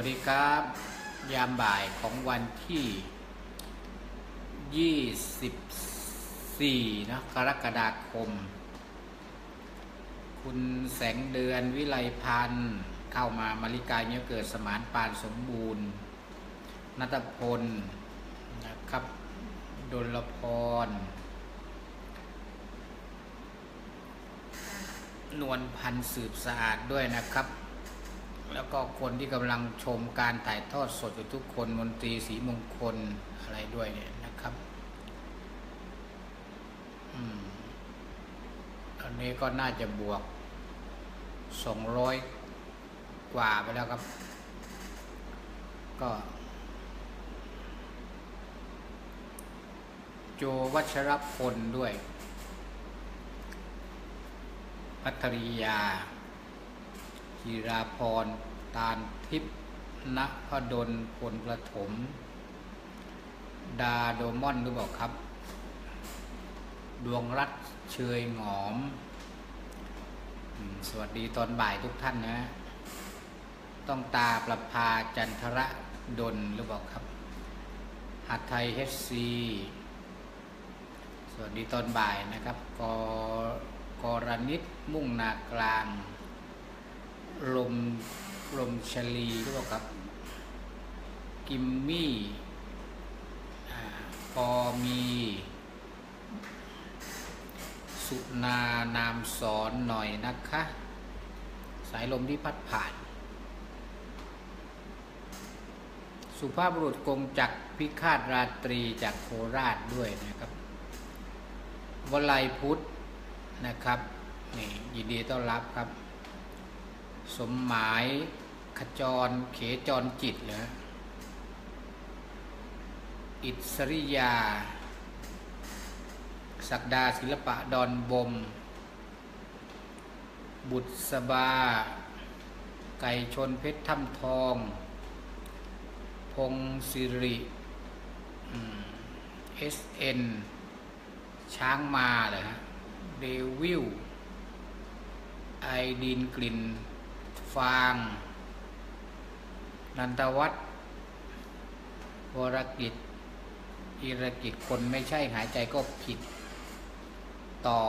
สวัสดีครับ ยามบ่ายของวันที่ 24 นะกรกฎาคม คุณแสงเดือนวิไลพันธ์เข้ามามาริกาเนี่ยเกิดสมานปานสมบูรณ์นัตพลนะครับดลพร นวลพันธ์สืบสะอาดด้วยนะครับ แล้วก็คนที่กำลังชมการถ่ายทอดสดอยู่ทุกคนมนตรีสีมงคลอะไรด้วยเนี่ยนะครับอันนี้ก็น่าจะบวกสองร้อยกว่าไปแล้วครับ ก็โจวัชรพลด้วยพัทริยาจิราพร ตาลทิพย์ณพดลพลประถม ดาโดมอนหรือเปล่าครับ ดวงรัตเชยหงอม สวัสดีตอนบ่ายทุกท่านนะ ต้องตาประพาจันทระดลหรือเปล่าครับ หัดไทยเฮซีสวัสดีตอนบ่ายนะครับ กกรณิตมุ่งนากลาง ลม ลมชลีหรือเปล่าครับ กิมมี่พอมี สุนานามสอนหน่อยนะคะ สายลมที่พัดผ่าน สุภาพบุรุษกงจักพิฆาตราตรีจากโคราชด้วยนะครับวลัยพุทธนะครับนี่ยินดีต้อนรับครับ สมหมายขจร เขจรจิตเหรออิสริยา ศักดาศิลปะดอนบม บุตรสบา ไก่ชนเพชรถ้ำทอง พงศิริเอสเอ็นช้างมาเลยฮะเดวิลไอดินกลิ่น ฟาง นันทวัฒน์วรกิจ อิรกิจคนไม่ใช่หายใจก็ผิดต่อ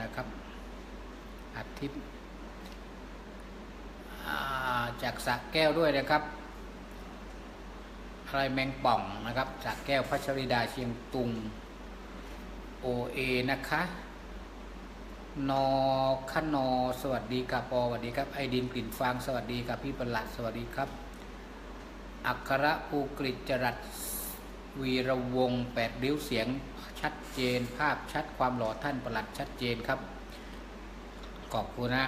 นะครับอาทิตย์จากสักแก้วด้วยนะครับอะไรแมงป่องนะครับจากแก้วพัชริดาเชียงตุงโอเอนะคะ นอขนอสวัสดีครับปอสวัสดีครับไอดินกลิ่นฟางสวัสดีครับพี่ประหลัดสวัสดีครับ อัคระภูกฤษจรัสวีระวงแปดริ้วเสียงชัดเจนภาพชัดความหล่อท่านประหลัดชัดเจนครับขอบคุณนะ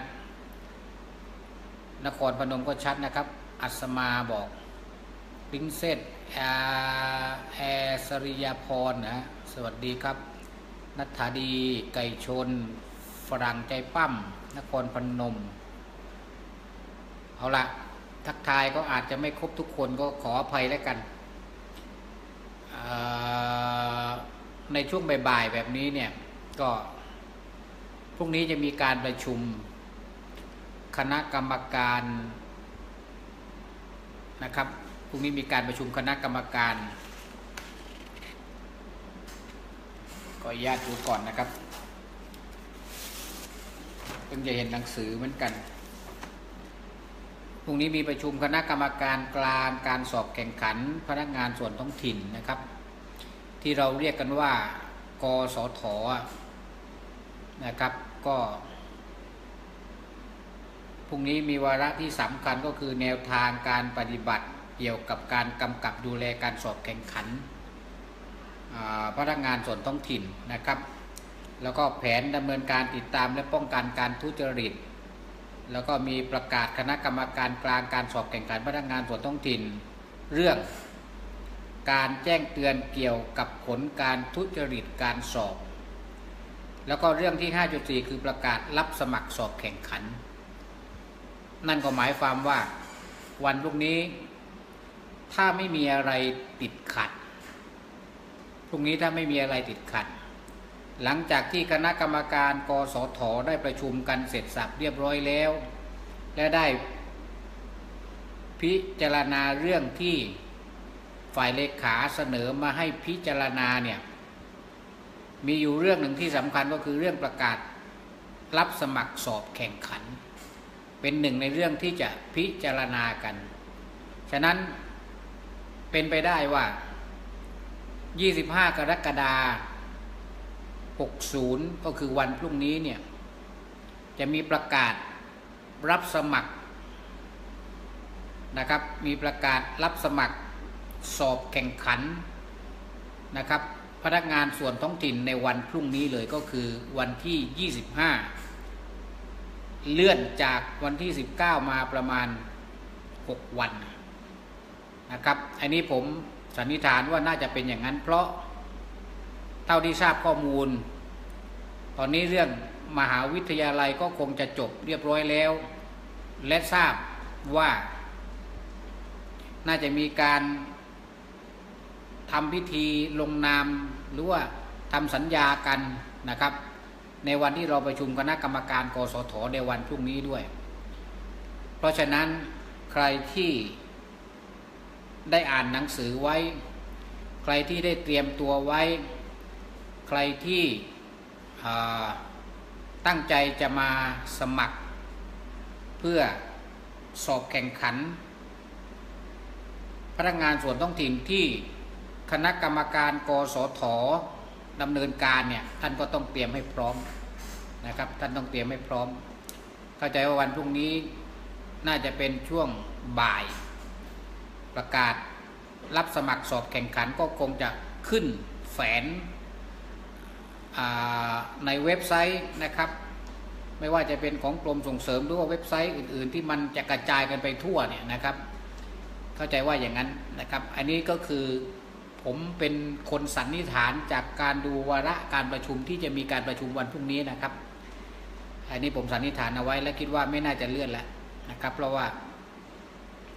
นครพนมก็ชัดนะครับ อัศมาบอกปิงเซตแอร์สริยาพรนะ สวัสดีครับนัทธาดีไก่ชน ฝรั่งใจปั้มนครพนม เอาละทักทายก็อาจจะไม่ครบทุกคนก็ขออภัยแล้วกัน ในช่วงบ่ายๆแบบนี้เนี่ย ก็พรุ่งนี้จะมีการประชุม คณะกรรมการนะครับพรุ่งนี้มีการประชุมคณะกรรมการก็ญาติดูก่อนนะครับ พิ่งจะเห็นหนังสือเหมือนกัน พรุ่งนี้มีประชุมคณะกรรมการกลางการสอบแข่งขัน พนักงานส่วนท้องถิ่นนะครับ ที่เราเรียกกันว่า กสทนะครับ ก็พรุ่งนี้มีวาระที่สำคัญก็คือแนวทางการปฏิบัติเกี่ยวกับการกำกับดูแลการสอบแข่งขันพนักงานส่วนท้องถิ่นนะครับ แล้วก็แผนดำเนินการติดตามและป้องกันการทุจริต แล้วก็มีประกาศคณะกรรมการกลางการสอบแข่งขันพนักงานส่วนท้องถิ่น เรื่องการแจ้งเตือนเกี่ยวกับผลการทุจริตการสอบ แล้วก็เรื่องที่ 5.4 คือประกาศรับสมัครสอบแข่งขัน นั่นก็หมายความว่าวันพรุ่งนี้ ถ้าไม่มีอะไรติดขัดพรุ่งนี้ถ้าไม่มีอะไรติดขัด หลังจากที่คณะกรรมการกสทได้ประชุมกันเสร็จสับเรียบร้อยแล้ว และได้พิจารณาเรื่องที่ฝ่ายเลขาเสนอมาให้พิจารณาเนี่ยมีอยู่เรื่องหนึ่งที่สำคัญก็คือเรื่องประกาศรับสมัครสอบแข่งขัน เป็นหนึ่งในเรื่องที่จะพิจารณากัน ฉะนั้นเป็นไปได้ว่า 25 กรกฎาคม 60 ก็คือวันพรุ่งนี้เนี่ย จะมีประกาศรับสมัครนะครับ มีประกาศรับสมัครสอบแข่งขันนะครับ พนักงานส่วนท้องถิ่นในวันพรุ่งนี้เลยก็คือวันที่ 25 เลื่อนจากวันที่ 19 มาประมาณ 6 วันนะครับ อันนี้ผมสันนิษฐานว่าน่าจะเป็นอย่างนั้นเพราะ เท่าที่ทราบข้อมูล ตอนนี้เรื่องมหาวิทยาลัยก็คงจะจบเรียบร้อยแล้ว และทราบว่า น่าจะมีการทำพิธีลงนามหรือว่าทำสัญญากันนะครับ ในวันที่เราประชุมคณะกรรมการกสทในวันพรุ่งนี้ด้วย เพราะฉะนั้นใครที่ได้อ่านหนังสือไว้ ใครที่ได้เตรียมตัวไว้ ใครที่ตั้งใจจะมาสมัคร เพื่อสอบแข่งขัน พนักงานส่วนท้องถิ่นที่คณะกรรมการกสทดำเนินการเนี่ยท่านก็ต้องเตรียมให้พร้อมนะครับ ท่านต้องเตรียมให้พร้อม เข้าใจว่าวันพรุ่งนี้น่าจะเป็นช่วงบ่าย ประกาศรับสมัครสอบแข่งขันก็คงจะขึ้นแฝน ในเว็บไซต์นะครับ ไม่ว่าจะเป็นของกรมส่งเสริมหรือว่าเว็บไซต์อื่น ๆ ที่มันจะกระจายกันไปทั่วเนี่ยนะครับ เข้าใจว่าอย่างนั้นนะครับ อันนี้ก็คือผมเป็นคนสันนิษฐานจากการดูวาระการประชุมที่จะมีการประชุมวันพรุ่งนี้นะครับ อันนี้ผมสันนิษฐานเอาไว้และคิดว่าไม่น่าจะเลื่อนแล้วนะครับ เพราะว่า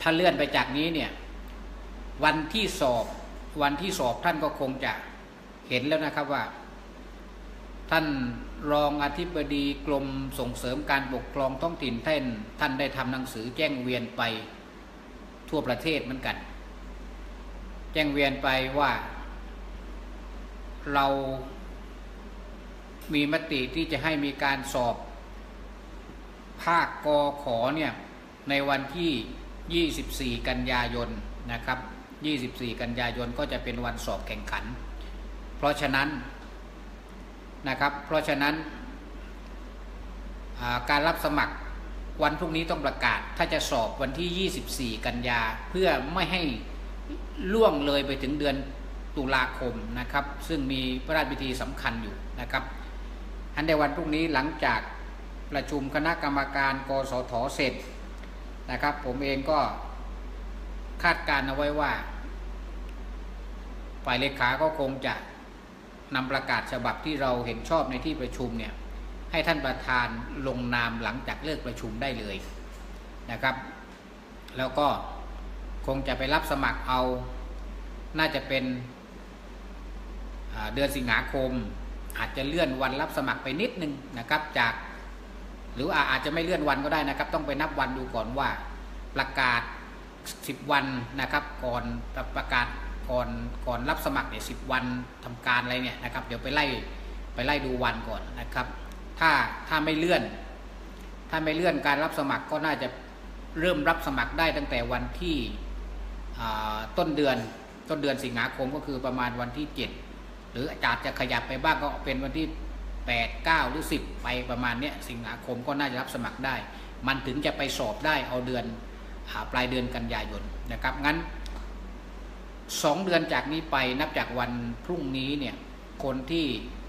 ถ้าเลื่อนไปจากนี้เนี่ยวันที่สอบวันที่สอบท่านก็คงจะเห็นแล้วนะครับว่า ท่านรองอธิบดีกรมส่งเสริมการปกครองท้องถิ่นท่านท่านได้ทำหนังสือแจ้งเวียนไปทั่วประเทศเหมือนกัน แจ้งเวียนไปว่า เรามีมติที่จะให้มีการสอบ ภาคกอขอเนี่ยในวันที่ 24 กันยายนนะครับ 24 กันยายนก็จะเป็นวันสอบแข่งขัน เพราะฉะนั้น นะครับ เพราะฉะนั้นการรับสมัครวันพรุ่งนี้ต้องประกาศ ถ้าจะสอบวันที่ 24 กันยา เพื่อไม่ให้ล่วงเลยไปถึงเดือนตุลาคมนะครับ ซึ่งมีพระราชพิธีสำคัญอยู่นะครับอันในวันพรุ่งนี้หลังจากประชุมคณะกรรมการกสทเสร็จนะครับ ผมเองก็คาดการเอาไว้ว่า ฝ่ายเลขาก็คงจะ นำประกาศฉบับที่เราเห็นชอบในที่ประชุมเนี่ยให้ท่านประธานลงนามหลังจากเลิกประชุมได้เลยนะครับ แล้วก็คงจะไปรับสมัครเอา น่าจะเป็นเดือนสิงหาคม อาจจะเลื่อนวันรับสมัครไปนิดนึงนะครับจาก หรืออาจจะไม่เลื่อนวันก็ได้นะครับ ต้องไปนับวันดูก่อนว่าประกาศ 10 วันนะครับ ก่อนประกาศ ก่อนก่อนรับสมัครเนี่ยสิวันทำการอะไรเนี่ยนะครับเดี๋ยวไปไล่ไปไล่ดูวันก่อนนะครับ ถ้าถ้าไม่เลื่อน ถ้าไม่เลื่อนการรับสมัครก็น่าจะเริ่มรับสมัครได้ตั้งแต่วันที่ต้นเดือนต้นเดือนสิงหาคมก็คือประมาณวันที่ 7 หรืออาจารย์จะขยับไปบ้างก็เป็นวันที่ 8 9 หรือ 10 ไปประมาณเนี้ยสิงหาคมก็น่าจะรับสมัครได้ มันถึงจะไปสอบได้เอาเดือนปลายเดือนกันยายนนะครับงั้น สองเดือนจากนี้ไปนับจากวันพรุ่งนี้เนี่ยคนที่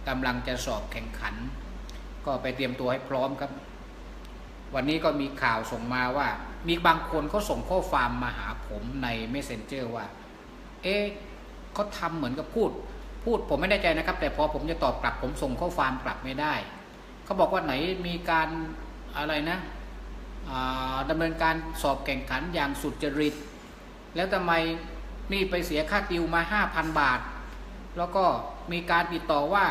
กำลังจะสอบแข่งขัน ก็ไปเตรียมตัวให้พร้อมครับ วันนี้ก็มีข่าวส่งมาว่า มีบางคนเขาส่งข้อความมาหาผมใน Messenger ว่า เอ๊ะเขาทำเหมือนกับพูด พูดผมไม่แน่ใจนะครับ แต่พอผมจะตอบกลับผมส่งข้อความกลับไม่ได้เขาบอกว่าไหนมีการอะไรนะดำเนินการสอบแข่งขันอย่างสุดจริต แล้วทำไม นี่ไปเสียค่าติวมา 5,000 บาท แล้วก็มีการติดต่อว่า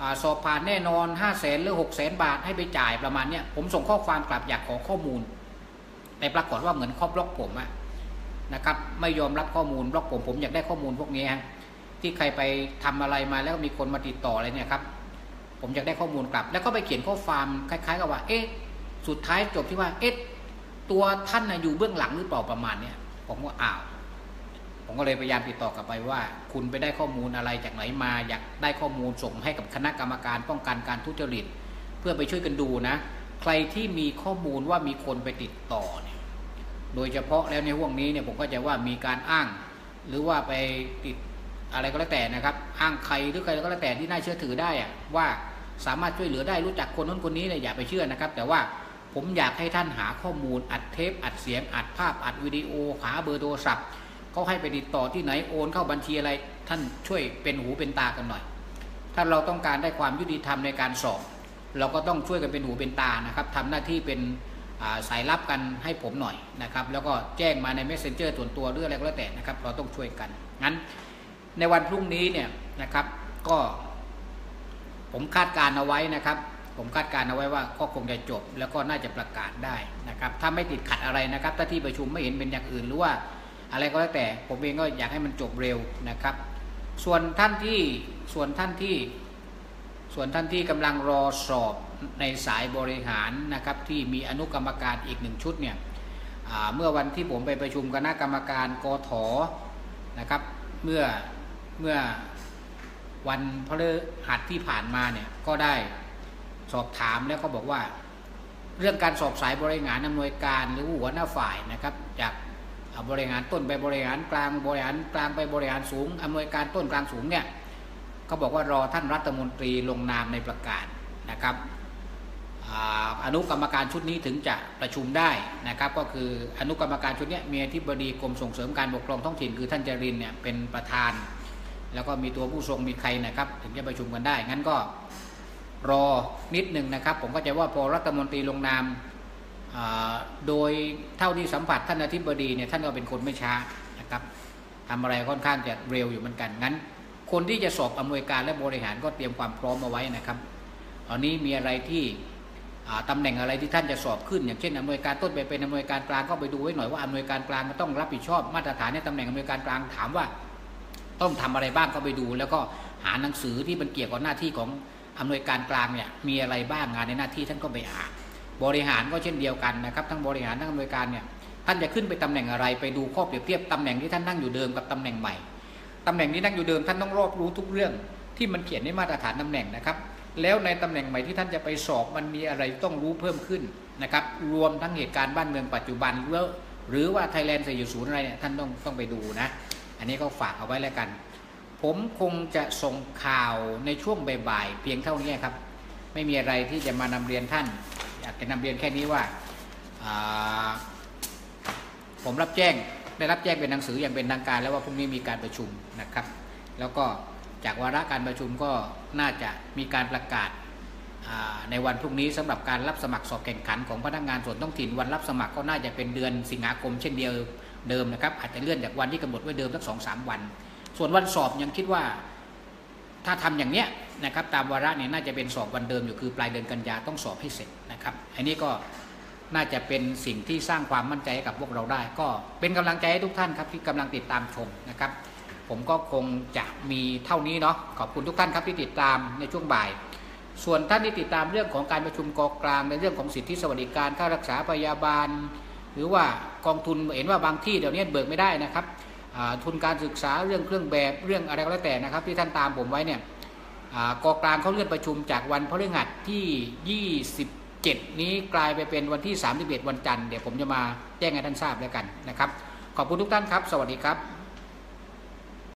อสอบผ่านแน่นอน 5 0 0แสนหรือ6 0แสนบาทให้ไปจ่ายประมาณเนี้ยผมส่งข้อความกลับอยากขอข้อมูล แต่ปรากฏว่าเหมือนเขาบล็อกผมอะนะครับไม่ยอมรับข้อมูลบล็อกผมผมอยากได้ข้อมูลพวกนี้ฮะที่ใครไปทำอะไรมาแล้วมีคนมาติดต่ออะไรเนี่ยครับผมอยากได้ข้อมูลกลับ แล้วก็ไปเขียนข้อความคล้าย ๆ กับว่า เอ๊ะสุดท้ายจบที่ว่าเอ๊ะตัวท่านนะอยู่เบื้องหลังหรือเปล่าประมาณเนี้ยผมก็อ้าว ผมก็เลยพยายามติดต่อกลับไปว่า คุณไปได้ข้อมูลอะไรจากไหนมาอยากได้ข้อมูลส่งให้กับคณะกรรมการป้องกันการทุจริต เพื่อไปช่วยกันดูนะ ใครที่มีข้อมูลว่ามีคนไปติดต่อเนี่ยโดยเฉพาะแล้วในห่วงนี้เนี่ยผมก็จะว่ามีการอ้าง หรือว่าไปติดอะไรก็แล้วแต่นะครับ อ้างใครหรือใครก็แล้วแต่ที่น่าเชื่อถือได้อะว่าสามารถช่วยเหลือได้รู้จักคนนั้นคนนี้เนี่ยอย่าไปเชื่อนะครับ แต่ว่าผมอยากให้ท่านหาข้อมูลอัดเทปอัดเสียงอัดภาพอัดวิดีโอหาเบอร์โทรศัพท์ เขาให้ไปติดต่อที่ไหนโอนเข้าบัญชีอะไร ท่านช่วยเป็นหูเป็นตากันหน่อย ถ้าเราต้องการได้ความยุติธรรมในการสอบ เราก็ต้องช่วยกันเป็นหูเป็นตานะครับทำหน้าที่เป็นสายลับกันให้ผมหน่อยนะครับ แล้วก็แจ้งมาใน messenger ส่วนตัวหรืออะไรก็แล้วแต่นะครับ เราต้องช่วยกัน งั้น ในวันพรุ่งนี้เนี่ยนะครับ ก็ ผมคาดการเอาไว้นะครับ ผมคาดการเอาไว้ว่าก็คงจะจบ แล้วก็น่าจะประกาศได้นะครับ ถ้าไม่ติดขัดอะไรนะครับ ถ้าที่ประชุมไม่เห็นเป็นอย่างอื่นหรือว่า อะไรก็แล้วแต่ผมเองก็อยากให้มันจบเร็วนะครับ ส่วนท่านที่ส่วนท่านที่ส่วนท่านที่กำลังรอสอบในสายบริหารนะครับที่มีอนุกรรมการอีกหนึ่งชุดเนี่ยเมื่อวันที่ผมไปประชุมคณะกรรมการกถนะครับเมื่อเมื่อวันพฤหัสที่ผ่านมาเนี่ยก็ได้สอบถามแล้วก็บอกว่า เรื่องการสอบสายบริหารอำนวยการหรือหัวหน้าฝ่ายนะครับ จาก บริหารต้นไปบริหารกลางบริหารกลางไปบริหารสูงอำนวยการต้นกลางสูงเนี่ยเขาบอกว่ารอท่านรัฐมนตรีลงนามในประกาศนะครับอนุกรรมการชุดนี้ถึงจะประชุมได้นะครับก็คืออนุกรรมการชุดนี้มีอธิบดีกรมส่งเสริมการปกครองท้องถิ่นคือท่านจรินเนี่ยเป็นประธาน แล้วก็มีตัวผู้ทรงมีใครนะครับ ถึงจะประชุมกันได้งั้นก็รอนิดหนึ่งนะครับ ผมก็จะว่าพอรัฐมนตรีลงนาม โดยเท่าที่สัมผัสท่านอธิบดีเนี่ยท่านก็เป็นคนไม่ช้านะครับทำอะไรค่อนข้างจะเร็วอยู่เหมือนกันงั้น คนที่จะสอบอำนวยการและบริหารก็เตรียมความพร้อมมาไว้นะครับตอนนี้มีอะไรที่ตำแหน่งอะไรที่ท่านจะสอบขึ้น อย่างเช่นอำนวยการต้นไปเป็นอำนวยการกลางก็ไปดูไว้หน่อยว่าอำนวยการกลางมันต้องรับผิดชอบมาตรฐานในตำแหน่งอำนวยการกลางถามว่า ต้องทำอะไรบ้างก็ไปดู แล้วก็หาหนังสือที่มันเกี่ยวกับหน้าที่ของอำนวยการกลางเนี่ยมีอะไรบ้างงานในหน้าที่ท่านก็ไปอ่าน บริหารก็เช่นเดียวกันนะครับทั้งบริหารทั้งอำนวยการเนี่ยท่านจะขึ้นไปตำแหน่งอะไรไปดูข้อเปรียบเทียบตำแหน่งที่ท่านนั่งอยู่เดิมกับตำแหน่งใหม่ตำแหน่งที่นั่งอยู่เดิมท่านต้องรอบรู้ทุกเรื่องที่มันเขียนในมาตรฐานตำแหน่งนะครับ แล้วในตำแหน่งใหม่ที่ท่านจะไปสอบมันมีอะไรต้องรู้เพิ่มขึ้นนะครับรวมทั้งเหตุการณ์บ้านเมืองปัจจุบันหรือว่าไทยแลนด์4.0อะไรเนี่ยท่านต้องต้องไปดูนะ อันนี้ก็ฝากเอาไว้แล้วกัน ผมคงจะส่งข่าวในช่วงบ่ายๆเพียงเท่านี้ครับ ไม่มีอะไรที่จะมานำเรียนท่านากจะนำเรียนแค่นี้ว่าผมรับแจ้งได้รับแจ้งเป็นหนังสืออย่างเป็นทางการ แล้วว่าพรุ่งนี้มีการประชุมนะครับ แล้วก็จากวาระการประชุมก็น่าจะมีการประกาศในวันพรุ่งนี้สำหรับการรับสมัครสอบแข่งขันของพนักงานส่วนท้องถิ่นวันรับสมัครก็น่าจะเป็นเดือนสิงหาคมเช่นเดียวเดิมนะครับ อาจจะเลื่อนจากวันที่กำหนดไว้เดิมสักสองสามวัน ส่วนวันสอบยังคิดว่า ถ้าทำอย่างเนี้ย นะครับตามวาระเนี่ยน่าจะเป็นสอบวันเดิมอยู่คือปลายเดือนกันยาต้องสอบให้เสร็จนะครับอันนี้ก็น่าจะเป็นสิ่งที่สร้างความมั่นใจให้กับพวกเราได้ ก็เป็นกำลังใจให้ทุกท่านครับที่กำลังติดตามชมนะครับ ผมก็คงจะมีเท่านี้เนาะขอบคุณทุกท่านครับที่ติดตามในช่วงบ่าย ส่วนท่านที่ติดตามเรื่องของการประชุมกอกลางในเรื่องของสิทธิสวัสดิการค่ารักษาพยาบาล หรือว่ากองทุนเห็นว่าบางที่เดี๋ยวนี้เบิกไม่ได้นะครับทุนการศึกษาเรื่องเครื่องแบบเรื่องอะไรก็แล้วแต่นะครับ ที่ท่านตามผมไว้เนี่ย กอกลางเขาเลื่อนประชุมจากวันพฤหัสที่ 27 นี้กลายไปเป็นวันที่ 31 วันจันทร์เดี๋ยวผมจะมาแจ้งให้ท่านทราบแล้วกันนะครับ ขอบคุณทุกท่านครับ สวัสดีครับ